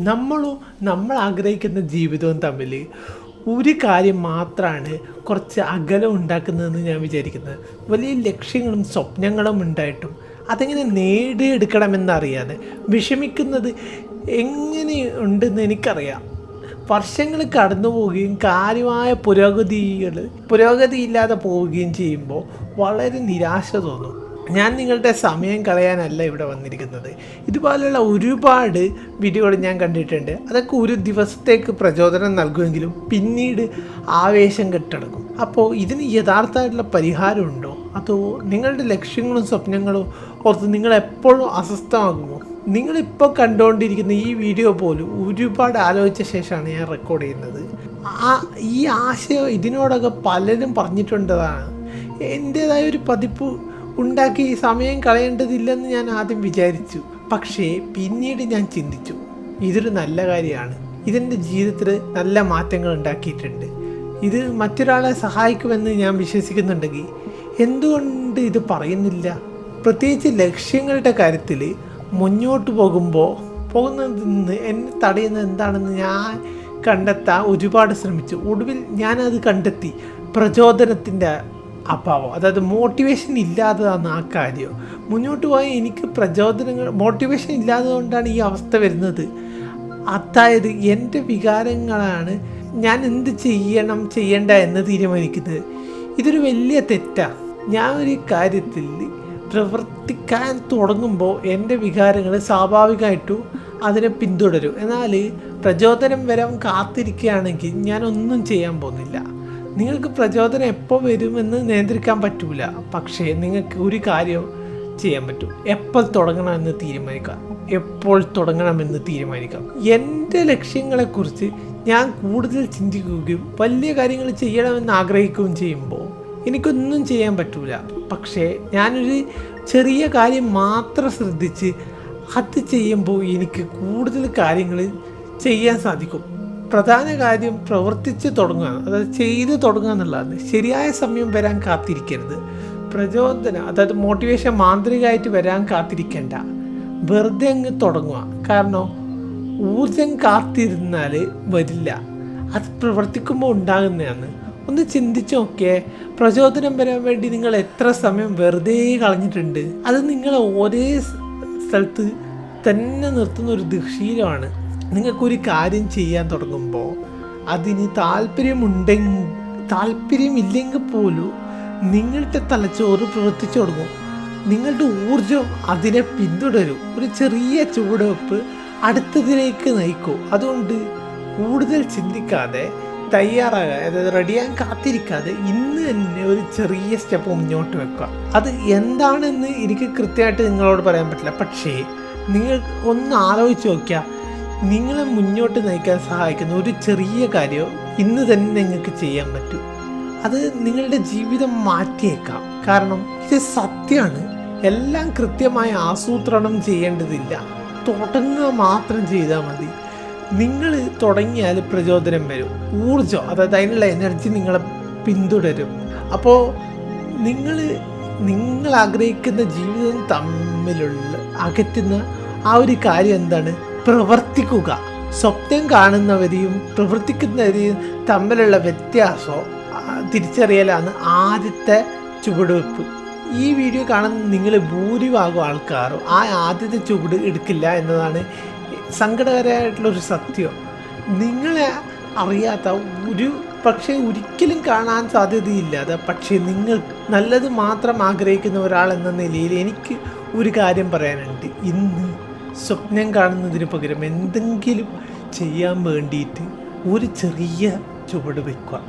നമ്മളും നമ്മൾ ആഗ്രഹിക്കുന്ന ജീവിതവും തമ്മിൽ ഒരു കാര്യം മാത്രമാണ് കുറച്ച് അകലം ഉണ്ടാക്കുന്നതെന്ന് ഞാൻ വിചാരിക്കുന്നത്. വലിയ ലക്ഷ്യങ്ങളും സ്വപ്നങ്ങളും ഉണ്ടായിട്ടും അതെങ്ങനെ നേടിയെടുക്കണമെന്നറിയാതെ വിഷമിക്കുന്നത് എങ്ങനെ ഉണ്ടെന്ന് എനിക്കറിയാം. വർഷങ്ങൾ കടന്നു പോവുകയും കാര്യമായ പുരോഗതികൾ പുരോഗതിയില്ലാതെ പോവുകയും ചെയ്യുമ്പോൾ വളരെ നിരാശ തോന്നും. ഞാൻ നിങ്ങളുടെ സമയം കളയാനല്ല ഇവിടെ വന്നിരിക്കുന്നത്. ഇതുപോലുള്ള ഒരുപാട് വീഡിയോകൾ ഞാൻ കണ്ടിട്ടുണ്ട്. അതൊക്കെ ഒരു ദിവസത്തേക്ക് പ്രചോദനം നൽകുമെങ്കിലും പിന്നീട് ആവേശം കെട്ടടക്കും. അപ്പോൾ ഇതിന് യഥാർത്ഥമായിട്ടുള്ള പരിഹാരമുണ്ടോ അതോ നിങ്ങളുടെ ലക്ഷ്യങ്ങളും സ്വപ്നങ്ങളും ഓർത്ത് നിങ്ങളെപ്പോഴും അസ്വസ്ഥമാകുമോ? നിങ്ങളിപ്പോൾ കണ്ടുകൊണ്ടിരിക്കുന്ന ഈ വീഡിയോ പോലും ഒരുപാട് ആലോചിച്ച ശേഷമാണ് ഞാൻ റെക്കോർഡ് ചെയ്യുന്നത്. ആ ഈ ആശയം ഇതിനോടൊക്കെ പലരും പറഞ്ഞിട്ടുണ്ടതാണ് എന്റേതായ ഒരു പതിപ്പ് ഉണ്ടാക്കി സമയം കളയേണ്ടതില്ലെന്ന് ഞാൻ ആദ്യം വിചാരിച്ചു. പക്ഷേ പിന്നീട് ഞാൻ ചിന്തിച്ചു. ഇതൊരു നല്ല കാര്യമാണ്. ഇതെന്റെ ജീവിതത്തിൽ നല്ല മാറ്റങ്ങൾ ഉണ്ടാക്കിയിട്ടുണ്ട്. ഇത് മറ്റൊരാളെ സഹായിക്കുമെന്ന് ഞാൻ വിശ്വസിക്കുന്നുണ്ടെങ്കിൽ എന്തുകൊണ്ട് ഇത് പറയുന്നില്ല? പ്രത്യേകിച്ച് ലക്ഷ്യങ്ങളുടെ കാര്യത്തിൽ മുന്നോട്ട് പോകുമ്പോൾ പോകുന്നതിൽ നിന്ന് എന്നെ തടയുന്നത് എന്താണെന്ന് ഞാൻ കണ്ടെത്താൻ ഒരുപാട് ശ്രമിച്ചു. ഒടുവിൽ ഞാനത് കണ്ടെത്തി. പ്രചോദനത്തിന്റെ അഭാവം അതായത് മോട്ടിവേഷൻ ഇല്ലാത്തതാണ് ആ കാര്യം മുന്നോട്ട് പോയാൽ എനിക്ക് പ്രചോദനങ്ങൾ മോട്ടിവേഷൻ ഇല്ലാതെ കൊണ്ടാണ് ഈ അവസ്ഥ വരുന്നത്. അതായത് എന്റെ വികാരങ്ങളാണ് ഞാൻ എന്ത് ചെയ്യണം ചെയ്യണ്ട എന്ന് തീരുമാനിക്കുന്നത്. ഇതൊരു വലിയ തെറ്റാണ് ഞാൻ ഒരു കാര്യത്തിൽ പ്രവർത്തിക്കാൻ തുടങ്ങുമ്പോൾ എന്റെ വികാരങ്ങൾ സ്വാഭാവികമായിട്ടും അതിനെ പിന്തുടരും. എന്നാൽ പ്രചോദനം വരാൻ കാത്തിരിക്കുകയാണെങ്കിൽ ഞാനൊന്നും ചെയ്യാൻ പോകുന്നില്ല. നിങ്ങൾക്ക് പ്രചോദനം എപ്പോൾ വരുമെന്ന് നിയന്ത്രിക്കാൻ പറ്റൂല. പക്ഷേ നിങ്ങൾക്ക് ഒരു കാര്യം ചെയ്യാൻ പറ്റും. എപ്പോൾ തുടങ്ങണമെന്ന് തീരുമാനിക്കാം എപ്പോൾ തുടങ്ങണമെന്ന് തീരുമാനിക്കാം എന്റെ ലക്ഷ്യങ്ങളെക്കുറിച്ച് ഞാൻ കൂടുതൽ ചിന്തിക്കുകയും വലിയ കാര്യങ്ങൾ ചെയ്യണമെന്ന് ആഗ്രഹിക്കുകയും ചെയ്യുമ്പോൾ എനിക്കൊന്നും ചെയ്യാൻ പറ്റൂല. പക്ഷേ ഞാനൊരു ചെറിയ കാര്യം മാത്രം ശ്രദ്ധിച്ച് അത് ചെയ്യുമ്പോൾ എനിക്ക് കൂടുതൽ കാര്യങ്ങൾ ചെയ്യാൻ സാധിക്കും. പ്രധാന കാര്യം പ്രവർത്തിച്ച് തുടങ്ങുക അതായത് ചെയ്ത് തുടങ്ങുക എന്നുള്ളതാണ്. ശരിയായ സമയം വരാൻ കാത്തിരിക്കരുത്. പ്രചോദനം അതായത് മോട്ടിവേഷൻ മാന്ത്രികമായിട്ട് വരാൻ കാത്തിരിക്കേണ്ട. വെറുതെ അങ്ങ് തുടങ്ങുക. കാരണം ഊർജം കാത്തിരുന്നാൽ വരില്ല. അത് പ്രവർത്തിക്കുമ്പോൾ ഉണ്ടാകുന്നതാണ്. ഒന്ന് ചിന്തിച്ച് നോക്കിയേ പ്രചോദനം വരാൻ വേണ്ടി നിങ്ങൾ എത്ര സമയം വെറുതെ കളഞ്ഞിട്ടുണ്ട്. അത് നിങ്ങളെ ഒരേ സ്ഥലത്ത് തന്നെ നിർത്തുന്ന ഒരു ദുശീലമാണ്. നിങ്ങൾക്കൊരു കാര്യം ചെയ്യാൻ തുടങ്ങുമ്പോൾ അതിന് താല്പര്യമുണ്ടെങ്കിൽ താല്പര്യമില്ലെങ്കിൽ പോലും നിങ്ങളുടെ തലച്ചോറ് പ്രവർത്തിച്ചു തുടങ്ങും. നിങ്ങളുടെ ഊർജം അതിനെ പിന്തുടരും. ഒരു ചെറിയ ചുവടുവെപ്പ് അടുത്തതിലേക്ക് നയിക്കും. അതുകൊണ്ട് കൂടുതൽ ചിന്തിക്കാതെ തയ്യാറാകാൻ അതായത് റെഡിയാൻ കാത്തിരിക്കാതെ ഇന്ന് തന്നെ ഒരു ചെറിയ സ്റ്റെപ്പ് മുന്നോട്ട് വെക്കുക. അത് എന്താണെന്ന് എനിക്ക് കൃത്യമായിട്ട് നിങ്ങളോട് പറയാൻ പറ്റില്ല. പക്ഷേ നിങ്ങൾ ഒന്ന് ആലോചിച്ച് നോക്കിയാൽ നിങ്ങളെ മുന്നോട്ട് നയിക്കാൻ സഹായിക്കുന്ന ഒരു ചെറിയ കാര്യം ഇന്ന് തന്നെ നിങ്ങൾക്ക് ചെയ്യാൻ പറ്റും. അത് നിങ്ങളുടെ ജീവിതം മാറ്റിയേക്കാം. കാരണം ഇത് സത്യമാണ്. എല്ലാം കൃത്യമായി ആസൂത്രണം ചെയ്യേണ്ടതില്ല. തുടങ്ങുക മാത്രം ചെയ്താൽ മതി. നിങ്ങൾ തുടങ്ങിയാൽ പ്രചോദനം വരും. ഊർജം അതായത് അതിനുള്ള എനർജി നിങ്ങളെ പിന്തുടരും. അപ്പോൾ നിങ്ങൾ നിങ്ങൾ ആഗ്രഹിക്കുന്ന ജീവിതം തമ്മിലുള്ള അകറ്റുന്ന ആ ഒരു കാര്യം എന്താണ്? പ്രവർത്തിക്കുക. സ്വപ്നം കാണുന്നവരെയും പ്രവർത്തിക്കുന്നവരെയും തമ്മിലുള്ള വ്യത്യാസം തിരിച്ചറിയലാണ് ആദ്യത്തെ ചുവടുവെപ്പ് ഈ വീഡിയോ കാണുന്ന നിങ്ങൾ ഭൂരിഭാഗം ആൾക്കാരും ആ ആദ്യത്തെ ചുവട് എടുക്കില്ല എന്നതാണ് സങ്കടകരമായിട്ടുള്ളൊരു സത്യം. നിങ്ങളെ അറിയാത്ത ഒരു പക്ഷേ ഒരിക്കലും കാണാൻ സാധ്യതയില്ലാതെ പക്ഷേ നിങ്ങൾ നല്ലത് മാത്രം ആഗ്രഹിക്കുന്ന ഒരാൾ എന്ന നിലയിൽ എനിക്ക് ഒരു കാര്യം പറയാനുണ്ട്. ഇന്ന് സ്വപ്നം കാണുന്നതിന് പകരം എന്തെങ്കിലും ചെയ്യാൻ വേണ്ടിയിട്ട് ഒരു ചെറിയ ചുവട് വയ്ക്കുക